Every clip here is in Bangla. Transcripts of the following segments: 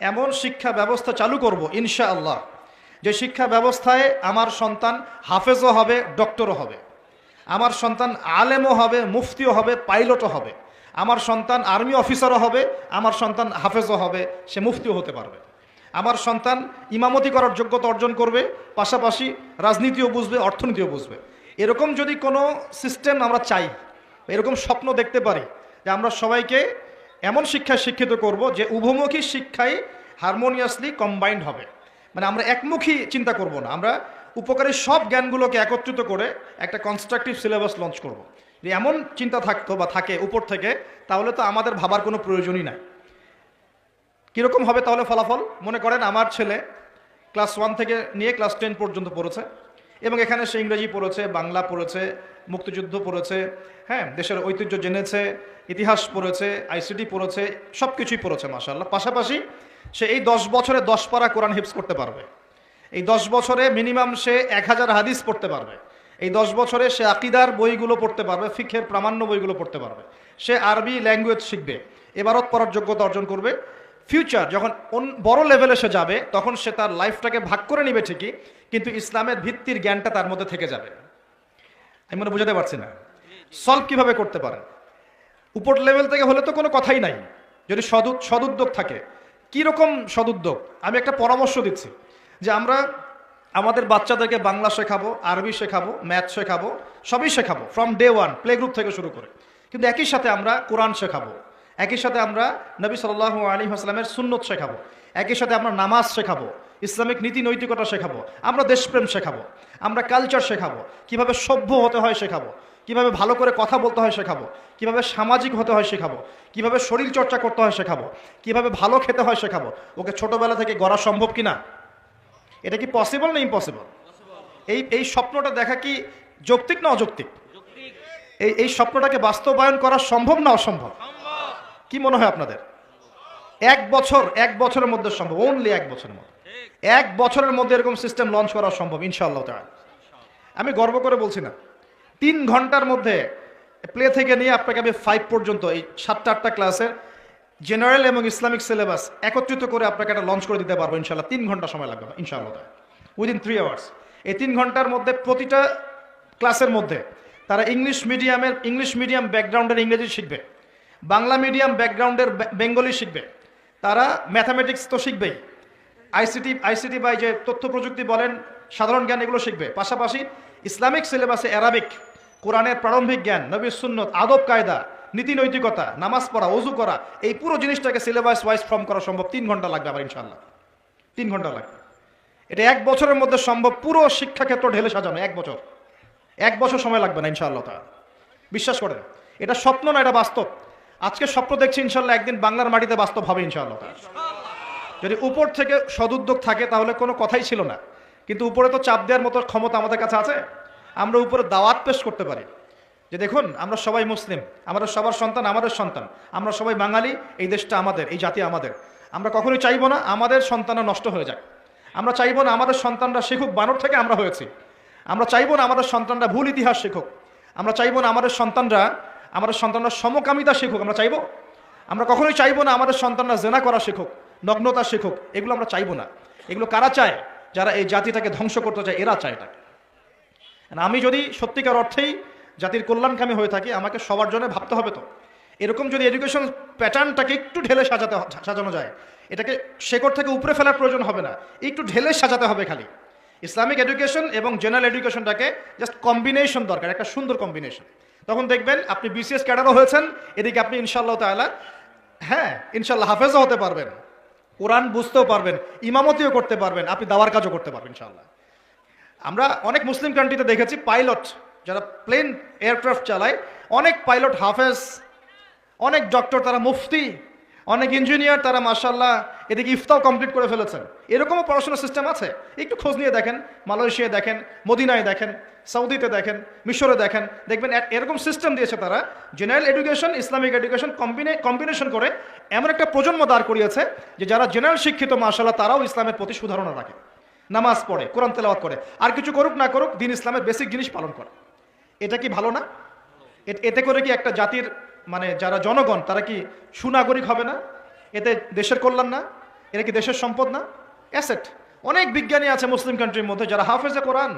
এমন শিক্ষা ব্যবস্থা চালু করব ইনশা আল্লাহ যে শিক্ষা ব্যবস্থায় আমার সন্তান হাফেজও হবে, ডক্টরও হবে। আমার সন্তান আলেমও হবে, মুফতিও হবে, পাইলটও হবে। আমার সন্তান আর্মি অফিসারও হবে, আমার সন্তান হাফেজও হবে, সে মুফতিও হতে পারবে। আমার সন্তান ইমামতি করার যোগ্যতা অর্জন করবে, পাশাপাশি রাজনীতিও বুঝবে, অর্থনীতিও বুঝবে। এরকম যদি কোনো সিস্টেম আমরা চাই এরকম স্বপ্ন দেখতে পারি, যে আমরা সবাইকে এমন শিক্ষায় শিক্ষিত করব যে উভমুখী শিক্ষাই হারমোনিয়াসলি কম্বাইন্ড হবে। মানে আমরা একমুখী চিন্তা করব না। আমরা উপকারী সব জ্ঞানগুলোকে একত্রিত করে একটা কনস্ট্রাকটিভ সিলেবাস লঞ্চ করব। যে এমন চিন্তা থাকতো বা থাকে উপর থেকে, তাহলে তো আমাদের ভাবার কোনো প্রয়োজনই নাই। কীরকম হবে তাহলে ফলাফল? মনে করেন আমার ছেলে ক্লাস ওয়ান থেকে নিয়ে ক্লাস টেন পর্যন্ত পড়েছে। এবং এখানে সে ইংরেজি পড়েছে, বাংলা পড়েছে, মুক্তিযুদ্ধ পড়েছে হ্যাঁ দেশের ঐতিহ্য জেনেছে, ইতিহাস পড়েছে, আইসিটি পড়েছে সব কিছুই পড়েছে মাসাল্লাহ পাশাপাশি সে এই দশ বছরে দশ পারা কোরআন হিপস করতে পারবে। এই দশ বছরে মিনিমাম সে এক হাজার হাদিস পড়তে পারবে। এই দশ বছরে সে আকিদার বইগুলো পড়তে পারবে ফিখের প্রামাণ্য বইগুলো পড়তে পারবে। সে আরবি ল্যাঙ্গুয়েজ শিখবে। এবারত পড়ার যোগ্যতা অর্জন করবে। ফিউচার যখন বড় লেভেলে সে যাবে, তখন সে তার লাইফটাকে ভাগ করে নিবে ঠিকই, কিন্তু ইসলামের ভিত্তির জ্ঞানটা তার মধ্যে থেকে যাবে। আমি মনে বুঝাতে পারছি না। সলভ কীভাবে করতে পারেন? উপর লেভেল থেকে হলে তো কোনো কথাই নাই। যদি সদু, সদুদ্যোগ থাকে কি রকম সদুদ্যোগ? আমি একটা পরামর্শ দিচ্ছি, যে আমরা আমাদের বাচ্চাদেরকে বাংলা শেখাবো, আরবি শেখাবো ম্যাথ শেখাবো, সবই শেখাবো from day one play group থেকে শুরু করে। কিন্তু একই সাথে আমরা কোরআন শেখাবো। একই সাথে আমরা নবী সাল্লাহ আলী আসলামের সুন্নত শেখাবো। একই সাথে আমরা নামাজ শেখাবো, ইসলামিক নীতি নৈতিকতা শেখাবো, আমরা দেশপ্রেম শেখাবো, আমরা কালচার শেখাবো, কীভাবে সভ্য হতে হয় শেখাবো, কীভাবে ভালো করে কথা বলতে হয় শেখাবো, কীভাবে সামাজিক হতে হয় শেখাবো, কীভাবে শরীর চর্চা করতে হয় শেখাবো, কীভাবে ভালো খেতে হয় শেখাবো, ওকে ছোটবেলা থেকে গড়া সম্ভব কি না এটা কি পসিবল না ইম্পসিবল এই এই স্বপ্নটা দেখা কি যৌক্তিক না অযৌক্তিক? এই এই স্বপ্নটাকে বাস্তবায়ন করা সম্ভব না অসম্ভব? কি মনে হয় আপনাদের? এক বছর, এক বছরের মধ্যে সম্ভব অনলি এক বছরের মধ্যে। এক বছরের মধ্যে এরকম সিস্টেম লঞ্চ করা সম্ভব, ইনশাআল্লাহ আমি গর্ব করে বলছি না। তিন ঘণ্টার মধ্যে প্লে থেকে নিয়ে আপনাকে আমি ফাইভ পর্যন্ত, এই সাতটা, আটটা ক্লাসের জেনারেল এবং ইসলামিক সিলেবাস একত্রিত করে আপনাকে একটা লঞ্চ করে দিতে পারব ইনশাল্লাহ তিন ঘণ্টা সময় লাগবে, ইনশাআল্লাহ উইদিন থ্রি আওয়ার্স এই তিন ঘণ্টার মধ্যে প্রতিটা ক্লাসের মধ্যে তারা ইংলিশ মিডিয়ামের ইংলিশ মিডিয়াম ব্যাকগ্রাউন্ডের ইংরেজি শিখবে। বাংলা মিডিয়াম ব্যাকগ্রাউন্ডের বেঙ্গলি শিখবে। তারা ম্যাথামেটিক্স তো শিখবেই। আইসিটি আইসিটি বাই যে তথ্য প্রযুক্তি বলেন, সাধারণ জ্ঞান এগুলো শিখবে। পাশাপাশি ইসলামিক সিলেবাসে অ্যারাবিক, কোরআনের প্রারম্ভিক জ্ঞান নবী সুন্নত, আদব কায়দা, নীতি নৈতিকতা, নামাজ পড়া, ওযু করা, এই পুরো জিনিসটাকে সিলেবাস ওয়াইজ ফর্ম করা সম্ভব। তিন ঘণ্টা লাগবে আবার ইনশাল্লাহ তিন ঘণ্টা লাগবে। এটা এক বছরের মধ্যে সম্ভব। পুরো শিক্ষাক্ষেত্র ঢেলে সাজানো, এক বছর। এক বছর সময় লাগবে না ইনশাআল্লাহ তা বিশ্বাস করেন, এটা স্বপ্ন না, এটা বাস্তব। আজকে স্বপ্ন দেখছি ইনশাল্লাহ একদিন বাংলার মাটিতে বাস্তব হবে ইনশাআল্লাহ তাআলা। যদি উপর থেকে সদুদ্যোগ থাকে তাহলে কোনো কথাই ছিল না। কিন্তু উপরে তো চাপ দেওয়ার মতো ক্ষমতা আমাদের কাছে আছে। আমরা উপরে দাওয়াত পেশ করতে পারি। যে দেখুন আমরা সবাই মুসলিম আমাদের সবার সন্তান আমাদের সন্তান। আমরা সবাই বাঙালি এই দেশটা আমাদের এই জাতি আমাদের। আমরা কখনোই চাইব না আমাদের সন্তানরা নষ্ট হয়ে যাক। আমরা চাইব না আমাদের সন্তানরা শিখুক বানর থেকে আমরা হয়েছি। আমরা চাইব না আমাদের সন্তানরা ভুল ইতিহাস শিখুক। আমরা চাইব না আমাদের সন্তানরা আমাদের সন্তানরা সমকামিতা শিখুক, আমরা চাইব? আমরা কখনোই চাইব না আমাদের সন্তানরা জেনা করা শিখুক, নগ্নতা শিখুক, এগুলো আমরা চাইব না। এগুলো কারা চায়? যারা এই জাতিটাকে ধ্বংস করতে চায়, এরা চায় এটাকে। আমি যদি সত্যিকার অর্থেই জাতির কল্যাণকামী হয়ে থাকি, আমাকে সবার জন্য ভাবতে হবে তো। এরকম যদি এডুকেশন প্যাটার্নটাকে একটু ঢেলে সাজাতে সাজানো যায়, এটাকে শেকড় থেকে উপরে ফেলার প্রয়োজন হবে না। একটু ঢেলে সাজাতে হবে খালি। ইসলামিক এডুকেশন এবং জেনারেল এডুকেশনটাকে জাস্ট কম্বিনেশন দরকার, একটা সুন্দর কম্বিনেশন তখন দেখবেন আপনি বিসিএস ক্যাডারও হয়েছেন, এদিকে আপনি ইনশাল্লাহ তাআলা হ্যাঁ ইনশাল্লাহ হাফেজও হতে পারবেন, কোরআন বুঝতেও পারবেন, ইমামতিও করতে পারবেন, আপনি দাওয়ার কাজও করতে পারবেন ইনশাল্লাহ আমরা অনেক মুসলিম কান্ট্রিতে দেখেছি পাইলট যারা প্লেন এয়ারক্রাফট চালায়, অনেক পাইলট হাফেজ, অনেক ডক্টর তারা মুফতি, অনেক ইঞ্জিনিয়ার তারা মার্শাল্লাহ এদিকে ইফতাও কমপ্লিট করে ফেলেছেন। এরকমও পড়াশোনার সিস্টেম আছে? একটু খোঁজ নিয়ে দেখেন, মালয়েশিয়ায় দেখেন, মদিনায় দেখেন, সৌদিতে দেখেন, মিশরে দেখেন। দেখবেন এরকম সিস্টেম দিয়েছে তারা। General education Islamic education combine combination করে এমন একটা প্রজন্ম দাঁড় করিয়েছে যে যারা জেনারেল শিক্ষিত মার্শাল্লাহ তারাও ইসলামের প্রতি সুধারণা রাখে। নামাজ পড়ে, কোরআন তেলাওয়াত করে। আর কিছু করুক না করুক, দিন ইসলামের বেসিক জিনিস পালন করে। এটা কি ভালো না? এতে করে কি একটা জাতির মানে যারা জনগণ, তারা কি সুনাগরিক হবে না? এতে দেশের কল্যাণ না? এটা কি দেশের সম্পদ না? অ্যাসেট। অনেক বিজ্ঞানী আছে মুসলিম কান্ট্রির মধ্যে যারা হাফেজে কোরআন,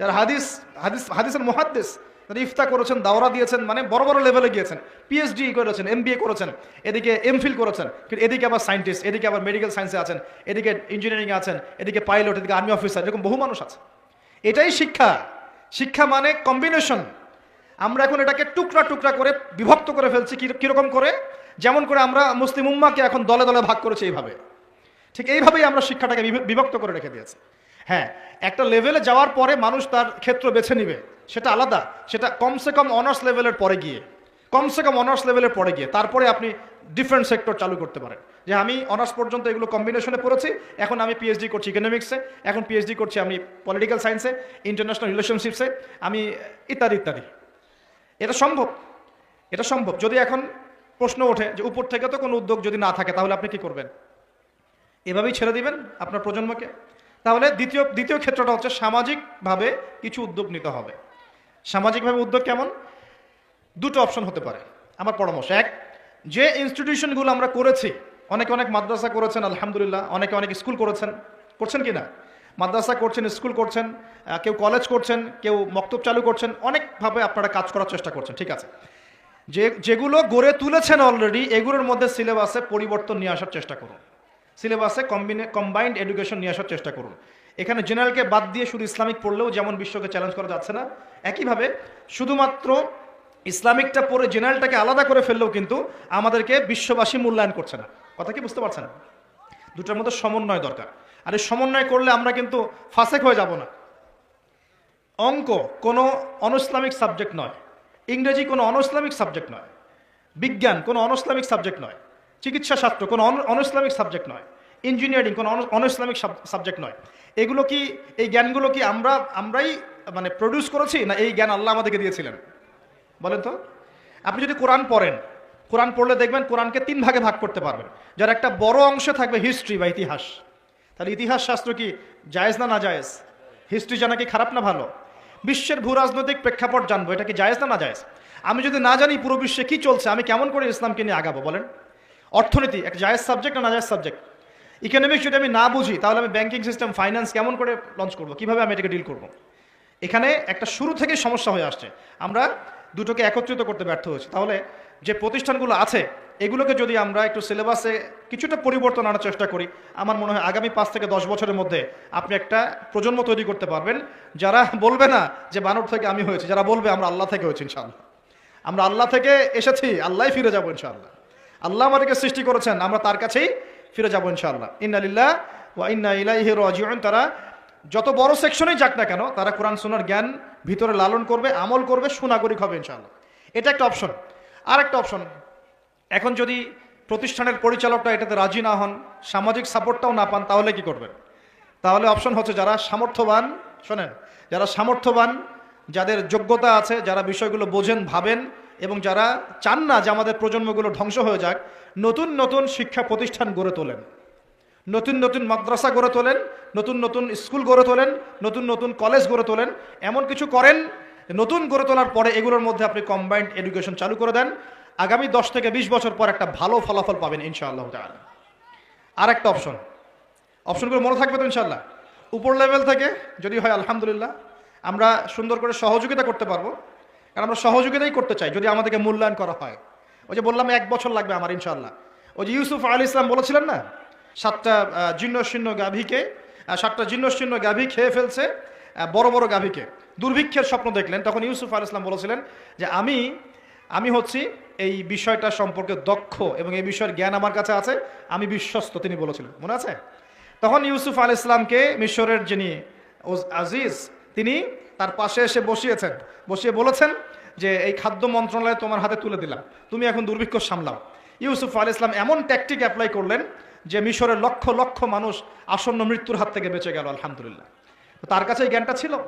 যারা হাদিস হাদিস, হাদিসের মহাদ্দেশ তারা ইফতা করেছেন, দাওরা দিয়েছেন মানে বড় বড় লেভেলে গিয়েছেন পিএইচডি করেছেন এমবিএ করেছেন, এদিকে এমফিল করেছেন, কিন্তু এদিকে আবার সায়েন্টিস্ট এদিকে আবার মেডিকেল সায়েন্সে আছেন, এদিকে ইঞ্জিনিয়ারিং আছেন, এদিকে পাইলট এদিকে আর্মি অফিসার এরকম বহু মানুষ আছে। এটাই শিক্ষা। শিক্ষা মানে কম্বিনেশন আমরা এখন এটাকে টুকরা টুকরা করে বিভক্ত করে ফেলছি কীরকম করে? যেমন করে আমরা মুসলিম উম্মাকে এখন দলে দলে ভাগ করেছি এইভাবে। ঠিক এইভাবেই আমরা শিক্ষাটাকে বিভ- বিভক্ত করে রেখে দিয়েছি। হ্যাঁ একটা লেভেলে যাওয়ার পরে মানুষ তার ক্ষেত্র বেছে নিবে। সেটা আলাদা। সেটা কমসে কম অনার্স লেভেলের পরে গিয়ে, কমসে কম অনার্স লেভেলের পরে গিয়ে, তারপরে আপনি ডিফারেন্ট সেক্টর চালু করতে পারেন। যে আমি অনার্স পর্যন্ত এগুলো কম্বিনেশনে পড়েছি, এখন আমি পিএইচডি করছি ইকোনমিক্সে এখন পিএইচডি করছি আমি পলিটিক্যাল সায়েন্সে ইন্টারন্যাশনাল রিলেশনশিপসে আমি ইত্যাদি ইত্যাদি। এটা সম্ভব? এটা সম্ভব। যদি এখন প্রশ্ন ওঠে যে উপর থেকে তো কোনো উদ্যোগ যদি না থাকে, তাহলে আপনি কি করবেন? এভাবেই ছেড়ে দিবেন আপনার প্রজন্মকে। তাহলে দ্বিতীয় দ্বিতীয় ক্ষেত্রটা হচ্ছে সামাজিকভাবে কিছু উদ্যোগ নিতে হবে। সামাজিকভাবে উদ্যোগ কেমন? দুটো অপশন হতে পারে। আমার পরামর্শ, এক, যে ইনস্টিটিউশনগুলো আমরা করেছি, অনেকে অনেক মাদ্রাসা করেছেন, আলহামদুলিল্লাহ, অনেকে অনেক স্কুল করেছেন। করছেন কি না? মাদ্রাসা করছেন, স্কুল করছেন কেউ কলেজ করছেন, কেউ মক্তব চালু করছেন, অনেকভাবে আপনারা কাজ করার চেষ্টা করছেন, ঠিক আছে? যে, যেগুলো গড়ে তুলেছেন অলরেডি এগুলোর মধ্যে সিলেবাসে পরিবর্তন নিয়ে আসার চেষ্টা করুন। সিলেবাসে কম্বাইন্ড এডুকেশন নিয়ে আসার চেষ্টা করুন। এখানে জেনারেলকে বাদ দিয়ে শুধু ইসলামিক পড়লেও যেমন বিশ্বকে চ্যালেঞ্জ করা যাচ্ছে না, একইভাবে শুধুমাত্র ইসলামিকটা পড়ে জেনারেলটাকে আলাদা করে ফেললেও কিন্তু আমাদেরকে বিশ্ববাসী মূল্যায়ন করছে না। কথা কি বুঝতে পারছেন? দুটোর মধ্যে সমন্বয় দরকার। আর এই সমন্বয় করলে আমরা কিন্তু ফাঁসেক হয়ে যাব না। অঙ্ক কোনো অনইসলামিক সাবজেক্ট নয়। ইংরেজি কোনো অনইসলামিক সাবজেক্ট নয়। বিজ্ঞান কোনো অনইসলামিক সাবজেক্ট নয়। চিকিৎসা শাস্ত্র, কোনো অনইসলামিক সাবজেক্ট নয়। ইঞ্জিনিয়ারিং, কোনো অনইসলামিক সাবজেক্ট নয়। এগুলো কি, এই জ্ঞানগুলো কি আমরা, আমরাই মানে প্রডিউস করেছি, না এই জ্ঞান আল্লাহ আমাদেরকে দিয়েছিলেন? বলেন তো। আপনি যদি কোরআন পড়েন, কোরআন পড়লে দেখবেন কোরআনকে তিন ভাগে ভাগ করতে পারবেন। যার একটা বড় অংশে থাকবে হিস্ট্রি বা ইতিহাস। তাহলে ইতিহাস শাস্ত্র কি, জায়েজ না না জায়েজ? হিস্ট্রি জানা কি খারাপ না ভালো? বিশ্বের ভূ রাজনৈতিক প্রেক্ষাপট জানব, এটা কি জায়েজ না না জায়েজ? আমি যদি না জানি পুরো বিশ্বে কি চলছে, আমি কেমন করে ইসলামকে নিয়ে আগাবো, বলেন। অর্থনীতি, একটা জায়েজ সাবজেক্ট না না জায়েজ সাবজেক্ট ইকোনমিক্স যদি আমি না বুঝি, তাহলে আমি ব্যাংকিং সিস্টেম ফাইন্যান্স কেমন করে লঞ্চ করব? কীভাবে আমি এটাকে ডিল করব? এখানে একটা শুরু থেকে সমস্যা হয়ে আসছে। আমরা দুটোকে একত্রিত করতে ব্যর্থ হয়েছি। তাহলে যে প্রতিষ্ঠানগুলো আছে, এগুলোকে যদি আমরা একটু সিলেবাসে কিছুটা পরিবর্তন আনার চেষ্টা করি, আমার মনে হয় আগামী পাঁচ থেকে দশ বছরের মধ্যে আপনি একটা প্রজন্ম তৈরি করতে পারবেন। যারা বলবে না যে বানর থেকে আমি হয়েছি, যারা বলবে আমরা আল্লাহ থেকে হয়েছি ইনশাআল্লাহ। আমরা আল্লাহ থেকে এসেছি আল্লাহ ফিরে যাব ইনশাআল্লাহ। আল্লাহ আমাদেরকে সৃষ্টি করেছেন, আমরা তার কাছেই ফিরে যাব ইনশাআল্লাহ। ইন্নালিল্লাহ ওয়া ইন্না ইলাইহি রাজিউন। তারা যত বড় সেকশনেই যাক না কেন, তারা কোরআন শোনার জ্ঞান ভিতরে লালন করবে, আমল করবে, সুনাগরিক হবে ইনশাআল্লাহ। এটা একটা অপশন আর একটা অপশন এখন যদি প্রতিষ্ঠানের পরিচালকটা এটাতে রাজি না হন, সামাজিক সাপোর্টটাও না পান, তাহলে কি করবেন? তাহলে অপশন হচ্ছে যারা সামর্থ্যবান, শোনেন, যারা সামর্থ্যবান, যাদের যোগ্যতা আছে, যারা বিষয়গুলো বোঝেন, ভাবেন এবং যারা চান না যে আমাদের প্রজন্মগুলো ধ্বংস হয়ে যাক, নতুন নতুন শিক্ষা প্রতিষ্ঠান গড়ে তোলেন। নতুন নতুন মাদ্রাসা গড়ে তোলেন, নতুন নতুন স্কুল গড়ে তোলেন, নতুন নতুন কলেজ গড়ে তোলেন। এমন কিছু করেন, নতুন গড়ে তোলার পরে এগুলোর মধ্যে আপনি কম্বাইন্ড এডুকেশন চালু করে দেন। আগামী দশ থেকে বিশ বছর পর একটা ভালো ফলাফল পাবেন ইনশাআল্লাহ তাআলা। আর একটা অপশন অপশনগুলো মনে থাকবে তো ইনশাল্লাহ উপর লেভেল থেকে যদি হয়, আলহামদুলিল্লাহ, আমরা সুন্দর করে সহযোগিতা করতে পারব। কারণ আমরা সহযোগিতাই করতে চাই যদি আমাদেরকে মূল্যায়ন করা হয়। ওই যে বললাম এক বছর লাগবে আমার ইনশাল্লাহ ওই যে ইউসুফ আলী ইসলাম বলেছিলেন না সাতটা আহ, জীর্ণশীর্ণ গাভীকে সাতটা জীর্ণশীর্ণ গাভী খেয়ে ফেলছে বড় বড় গাভীকে। দুর্ভিক্ষের স্বপ্ন দেখলেন তখন ইউসুফ আলী ইসলাম বলেছিলেন যে আমি আমি হচ্ছি এই বিষয়টা সম্পর্কে দক্ষ এবং এই বিষয়ের জ্ঞান আমার কাছে আছে আমি বিশ্বস্ত তিনি বলেছিলেন। মনে আছে? তখন ইউসুফ আল ইসলামকে মিশরের যিনি আজিজ তিনি তার পাশে এসে বসিয়েছেন। বসিয়ে বলেছেন যে, এই খাদ্য মন্ত্রণালয় তোমার হাতে তুলে দিলাম। তুমি এখন দুর্ভিক্ষ সামলাও। ইউসুফ আল ইসলাম এমন ট্যাকটিক অ্যাপ্লাই করলেন যে, মিশরের লক্ষ লক্ষ মানুষ আসন্ন মৃত্যুর হাত থেকে বেঁচে গেল, আলহামদুলিল্লাহ। তার কাছে এই জ্ঞানটা ছিল।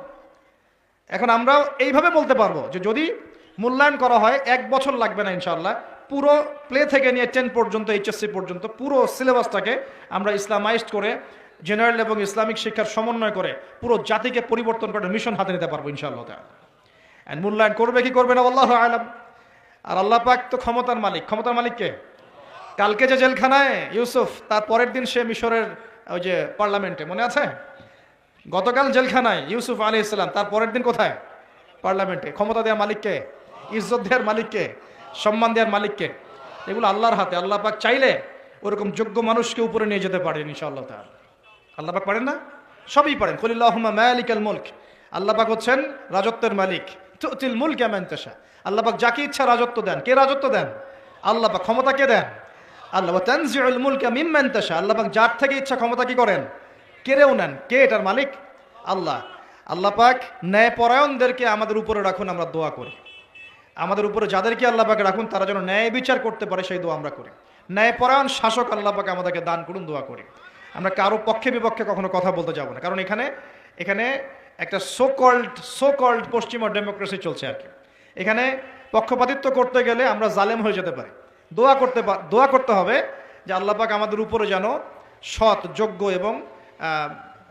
এখন আমরা এইভাবে বলতে পারব যে, যদি মূল্যায়ন করা হয়, এক বছর লাগবে না ইনশাল্লাহ পুরো প্লে থেকে নিয়ে টেন পর্যন্ত, এইচএসসি পর্যন্ত, পুরো সিলেবাসটাকে আমরা ইসলামাইজড করে জেনারেল এবং ইসলামিক শিক্ষার সমন্বয় করে পুরো জাতিকে পরিবর্তন করে মিশন হাতে নিতে পারব ইনশাআল্লাহ অ্যান্ড মূল্যায়ন করবে কি করবে না, আল্লাহ আলাম। আর আল্লাহ পাক তো ক্ষমতার মালিক। ক্ষমতার মালিককে কালকে যে জেলখানায় ইউসুফ, তার পরের দিন সে মিশরের ওই যে পার্লামেন্টে, মনে আছে? গতকাল জেলখানায় ইউসুফ আলী ইসলাম তার পরের দিন কোথায়? পার্লামেন্টে। ক্ষমতা দেওয়ার মালিককে ইজ্জত দেওয়ার মালিককে সম্মান দেওয়ার মালিককে এগুলো আল্লাহর হাতে। আল্লাহ পাক চাইলে ওরকম যোগ্য মানুষকে উপরে নিয়ে যেতে পারেন ইনশাআল্লাহ তাআলা। আল্লাহ পাক পারেন না? সবই পারেন। মালিকাল মুলক। আল্লাহ পাক হচ্ছেন রাজত্বের মালিক। তুতিল মুলক মান তাশা। আল্লাহ যাকে ইচ্ছা রাজত্ব দেন। কে রাজত্ব দেন? আল্লাপাক ক্ষমতা কে দেন? আল্লাহ তানজিউল মুলকা মিম্মান তাশা। যার থেকে ইচ্ছা ক্ষমতা কি করেন? কেড়েও নেন। কে এটার মালিক? আল্লাহ। আল্লাহ পাক ন্যায়পরায়ণদেরকে আমাদের উপরে রাখুন, আমরা দোয়া করি। আমাদের উপরে যাদেরকে আল্লাহ পাকে রাখুন, তারা যেন ন্যায় বিচার করতে পারে, সেই দোয়া আমরা করি। ন্যায়পরায়ণ শাসক আল্লাহ পাকে আমাদেরকে দান করুন, দোয়া করি। আমরা কারও পক্ষে বিপক্ষে কখনো কথা বলতে যাব না। কারণ এখানে এখানে একটা সো কল্ড সো পশ্চিমা ডেমোক্রেসি চলছে আর কি। এখানে পক্ষপাতিত্ব করতে গেলে আমরা জালেম হয়ে যেতে পারি। দোয়া করতে দোয়া করতে হবে যে আল্লাহ পাক আমাদের উপরে যেন সৎ, যোগ্য এবং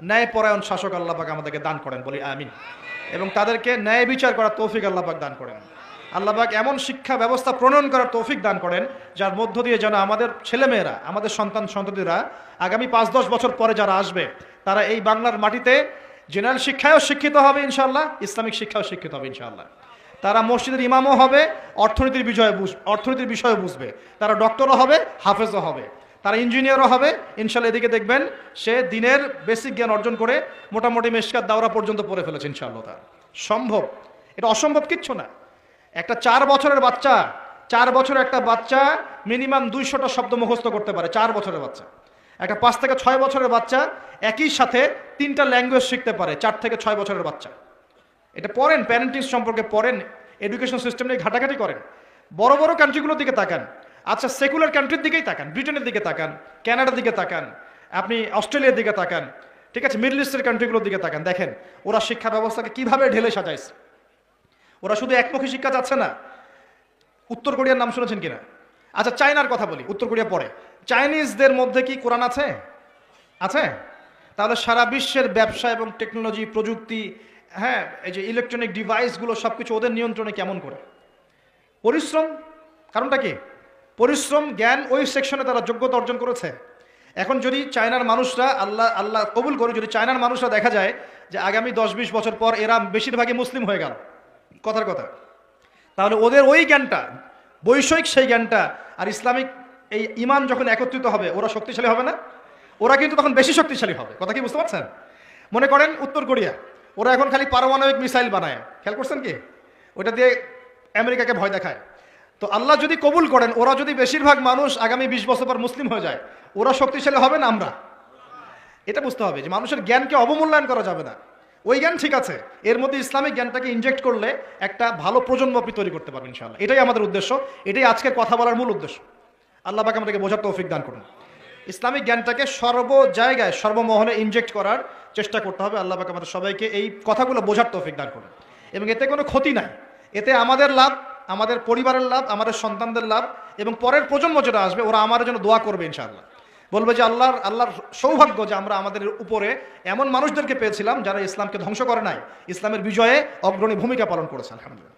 ন্যায়পরায়ণ শাসক আল্লাহ পাক আমাদেরকে দান করেন বলি আমিন। এবং তাদেরকে ন্যায় বিচার করার তৌফিক আল্লাহ পাক দান করেন। আল্লাহ পাক এমন শিক্ষা ব্যবস্থা প্রণয়ন করার তৌফিক দান করেন, যার মধ্য দিয়ে যেন আমাদের ছেলেমেয়েরা, আমাদের সন্তান সন্ততিরা আগামী পাঁচ দশ বছর পরে যারা আসবে, তারা এই বাংলার মাটিতে জেনারেল শিক্ষায়ও শিক্ষিত হবে ইনশাল্লাহ ইসলামিক শিক্ষাও শিক্ষিত হবে ইনশাল্লাহ তারা মসজিদের ইমামও হবে, অর্থনীতির বিষয়ে অর্থনীতির বিষয়ে বুঝবে। তারা ডক্টরও হবে, হাফেজও হবে। তারা ইঞ্জিনিয়ারও হবে ইনশাল্লাহ এদিকে দেখবেন, সে দিনের বেসিক জ্ঞান অর্জন করে মোটামুটি মেশকাত দাওরা পর্যন্ত পড়ে ফেলেছে ইনশাআল্লাহ তার। সম্ভব। এটা অসম্ভব কিচ্ছু না। একটা চার বছরের বাচ্চা, চার বছরের একটা বাচ্চা মিনিমাম দুইশোটা শব্দ মুখস্থ করতে পারে, চার বছরের বাচ্চা। একটা পাঁচ থেকে ছয় বছরের বাচ্চা একই সাথে তিনটা ল্যাঙ্গুয়েজ শিখতে পারে, চার থেকে ছয় বছরের বাচ্চা। এটা পড়েন প্যারেন্টিং সম্পর্কে পড়েন এডুকেশন সিস্টেম নিয়ে ঘাটাঘাটি করেন। বড় বড় কান্ট্রিগুলোর দিকে তাকান। আচ্ছা সেকুলার কান্ট্রির দিকেই তাকান ব্রিটেনের দিকে তাকান কানাডার দিকে তাকান, আপনি অস্ট্রেলিয়ার দিকে তাকান, ঠিক আছে মিডল ইস্টের কান্ট্রিগুলোর দিকে তাকান। দেখেন, ওরা শিক্ষা ব্যবস্থাকে কীভাবে ঢেলে সাজাইছে। ওরা শুধু একমুখী শিক্ষা চাচ্ছে না। উত্তর কোরিয়ার নাম শুনেছেন কিনা? আচ্ছা চায়নার কথা বলি, উত্তর কোরিয়া পরে। চাইনিজদের মধ্যে কি কোরআন আছে? আছে? তাহলে সারা বিশ্বের ব্যবসা এবং টেকনোলজি, প্রযুক্তি হ্যাঁ এই যে ইলেকট্রনিক ডিভাইসগুলো সব কিছু ওদের নিয়ন্ত্রণে কেমন করে? পরিশ্রম? কারণটা কি? পরিশ্রম, জ্ঞান, ওই সেকশনে তারা যোগ্যতা অর্জন করেছে। এখন যদি চায়নার মানুষরা, আল্লাহ আল্লাহ কবুল করে, যদি চায়নার মানুষরা দেখা যায় যে আগামী দশ বিশ বছর পর এরা বেশিরভাগই মুসলিম হয়ে গেল কথার কথা। তাহলে ওদের ওই জ্ঞানটা, বৈষয়িক সেই জ্ঞানটা আর ইসলামিক এই ইমান যখন একত্রিত হবে, ওরা শক্তিশালী হবে না? ওরা কিন্তু তখন বেশি শক্তিশালী হবে। কথা কি বুঝতে পারছেন? মনে করেন উত্তর কোরিয়া, ওরা এখন খালি পারমাণবিক মিসাইল বানায়। খেয়াল করছেন কি? ওটা দিয়ে আমেরিকাকে ভয় দেখায়। তো আল্লাহ যদি কবুল করেন, ওরা যদি বেশিরভাগ মানুষ আগামী বিশ বছর পর মুসলিম হয়ে যায়, ওরা শক্তিশালী হবে না আমরা? এটা বুঝতে হবে যে মানুষের জ্ঞানকে অবমূল্যায়ন করা যাবে না। ওই জ্ঞান ঠিক আছে, এর মধ্যে ইসলামিক জ্ঞানটাকে ইনজেক্ট করলে একটা ভালো প্রজন্ম আপনি তৈরি করতে পারবেন ইনশাআল্লাহ। এটাই আমাদের উদ্দেশ্য, এটাই আজকের কথা বলার মূল উদ্দেশ্য। আল্লাহ পাকে আমাদেরকে বোঝার তৌফিক দান করুন। ইসলামিক জ্ঞানটাকে সর্ব জায়গায় সর্বমহলে ইনজেক্ট করার চেষ্টা করতে হবে। আল্লাহ পাকে আমাদের সবাইকে এই কথাগুলো বোঝার তৌফিক দান করুন। এবং এতে কোনো ক্ষতি নাই। এতে আমাদের লাভ, আমাদের পরিবারের লাভ, আমাদের সন্তানদের লাভ এবং পরের প্রজন্ম যেটা আসবে, ওরা আমার জন্য দোয়া করবে ইনশাআল্লাহ। বলবে যে আল্লাহর আল্লাহর সৌভাগ্য যে আমরা আমাদের উপরে এমন মানুষদেরকে পেয়েছিলাম যারা ইসলামকে ধ্বংস করে নাই। ইসলামের বিজয়ে অগ্রণী ভূমিকা পালন করেছে, আলহামদুলিল্লাহ।